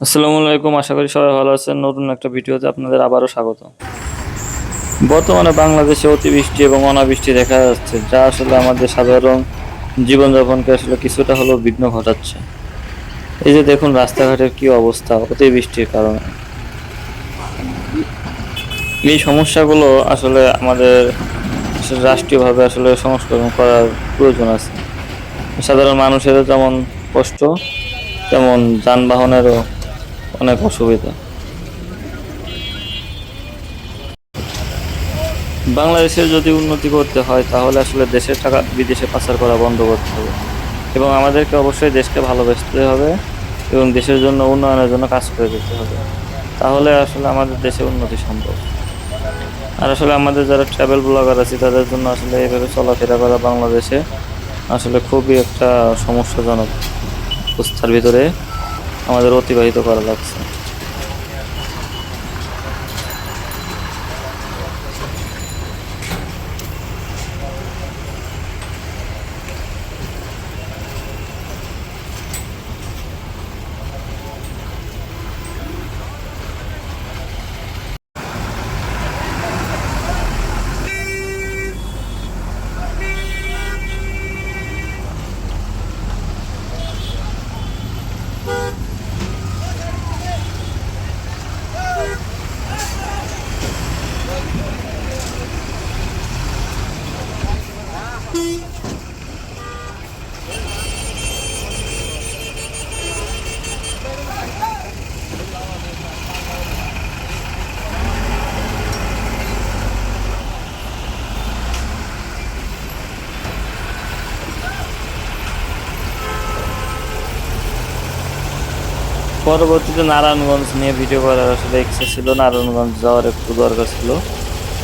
আসসালামু আলাইকুম, আশা করি সবাই ভালো আছেন। নতুন একটা ভিডিওতে আপনাদের আবারও স্বাগত। বর্তমানে বাংলাদেশে অতিবৃষ্টি এবং অনাবৃষ্টি দেখা যাচ্ছে, যা আসলে আমাদের সাধারণ জীবনযাপনকে আসলে কিছুটা হলেও বিঘ্ন ঘটাচ্ছে। এই যে দেখুন রাস্তাঘাটের কি অবস্থা অতিবৃষ্টির কারণে। এই সমস্যাগুলো আসলে আমাদের রাষ্ট্রীয়ভাবে আসলে সংস্করণ করার প্রয়োজন আছে। সাধারণ মানুষেরও যেমন কষ্ট, তেমন যানবাহনেরও অনেক অসুবিধা। বাংলাদেশের যদি উন্নতি করতে হয়, তাহলে আসলে দেশের টাকা বিদেশে পাচার করা বন্ধ করতে হবে। এবং আমাদেরকে অবশ্যই দেশকে ভালোবাসতে হবে এবং দেশের জন্য উন্নয়নের জন্য কাজ করে যেতে হবে। তাহলে আসলে আমাদের দেশে উন্নতি সম্ভব। আর আসলে আমাদের যারা ট্রাভেল ব্লগার আছে, তাদের জন্য আসলে এইভাবে চলাফেরা করা বাংলাদেশে আসলে খুবই একটা সমস্যাজনক অবস্থার ভিতরে আমাদের অতিবাহিত করা লাগছে। পরবর্তীতে নারায়ণগঞ্জ নিয়ে ভিডিও করার আসলে ইচ্ছা ছিল। নারায়ণগঞ্জ যাওয়ার একটু দরকার ছিল।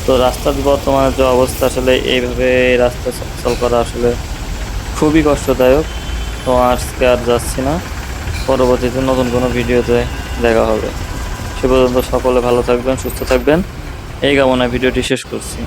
তো রাস্তার বর্তমানে যে অবস্থা আসলে এইভাবে রাস্তা চলাচল করা আসলে খুবই কষ্টদায়ক। তো আজকে আর যাচ্ছি না। পরবর্তীতে নতুন কোনো ভিডিওতে দেখা হবে। সে পর্যন্ত সকলে ভালো থাকবেন, সুস্থ থাকবেন। এই কামনায় ভিডিওটি শেষ করছি।